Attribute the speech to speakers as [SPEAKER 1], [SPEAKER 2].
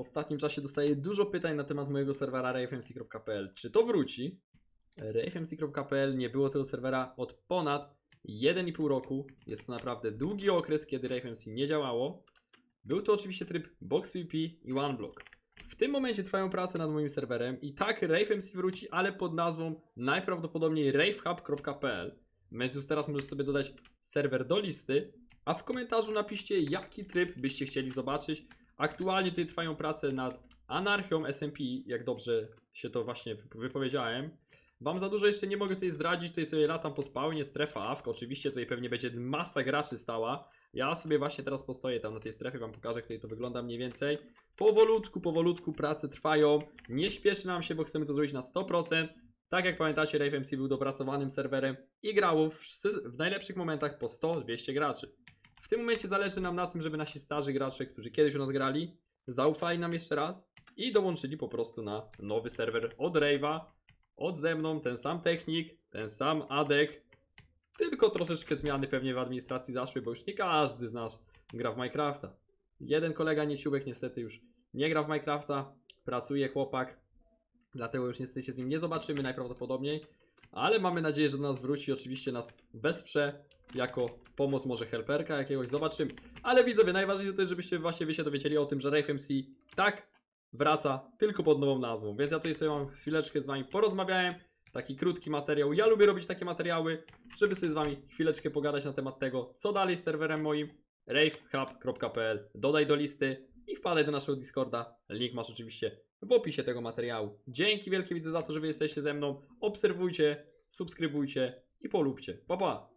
[SPEAKER 1] W ostatnim czasie dostaję dużo pytań na temat mojego serwera ravemc.pl. Czy to wróci? ravemc.pl nie było tego serwera od ponad 1,5 roku. Jest to naprawdę długi okres, kiedy RaveMC nie działało. Był to oczywiście tryb BoxPP i OneBlock. W tym momencie trwają prace nad moim serwerem i tak RaveMC wróci, ale pod nazwą najprawdopodobniej ravehub.pl. Już teraz możesz sobie dodać serwer do listy, a w komentarzu napiszcie jaki tryb byście chcieli zobaczyć. Aktualnie tutaj trwają prace nad anarchią SMP, jak dobrze się to właśnie wypowiedziałem. Wam za dużo jeszcze nie mogę tutaj zdradzić, tutaj sobie latam po spawnie, strefa AFK, oczywiście tutaj pewnie będzie masa graczy stała. Ja sobie właśnie teraz postoję tam na tej strefie, wam pokażę jak tutaj to wygląda mniej więcej. Powolutku, powolutku prace trwają, nie śpieszy nam się, bo chcemy to zrobić na 100%. Tak jak pamiętacie, RaveMC był dopracowanym serwerem i grało w, w najlepszych momentach po 100-200 graczy. Tym momencie zależy nam na tym, żeby nasi starzy gracze, którzy kiedyś u nas grali, zaufali nam jeszcze raz i dołączyli po prostu na nowy serwer od Rave'a. Od ze mną ten sam technik, ten sam adek, tylko troszeczkę zmiany pewnie w administracji zaszły, bo już nie każdy z nas gra w Minecrafta. Jeden kolega nieciubek niestety już nie gra w Minecrafta, pracuje chłopak, dlatego już niestety się z nim nie zobaczymy najprawdopodobniej, ale mamy nadzieję, że do nas wróci, oczywiście nas wesprze jako pomoc może helperka jakiegoś, zobaczymy. Ale widzowie, najważniejsze to jest, żebyście właśnie wy się dowiedzieli o tym, że RaveMC tak wraca tylko pod nową nazwą, więc ja tutaj sobie mam chwileczkę z wami porozmawiałem, taki krótki materiał, ja lubię robić takie materiały, żeby sobie z wami chwileczkę pogadać na temat tego, co dalej z serwerem moim, ravehub.pl, dodaj do listy i wpadaj do naszego Discorda, link masz oczywiście w opisie tego materiału. Dzięki wielkie widzę za to, że wy jesteście ze mną, obserwujcie, subskrybujcie i polubcie, pa pa!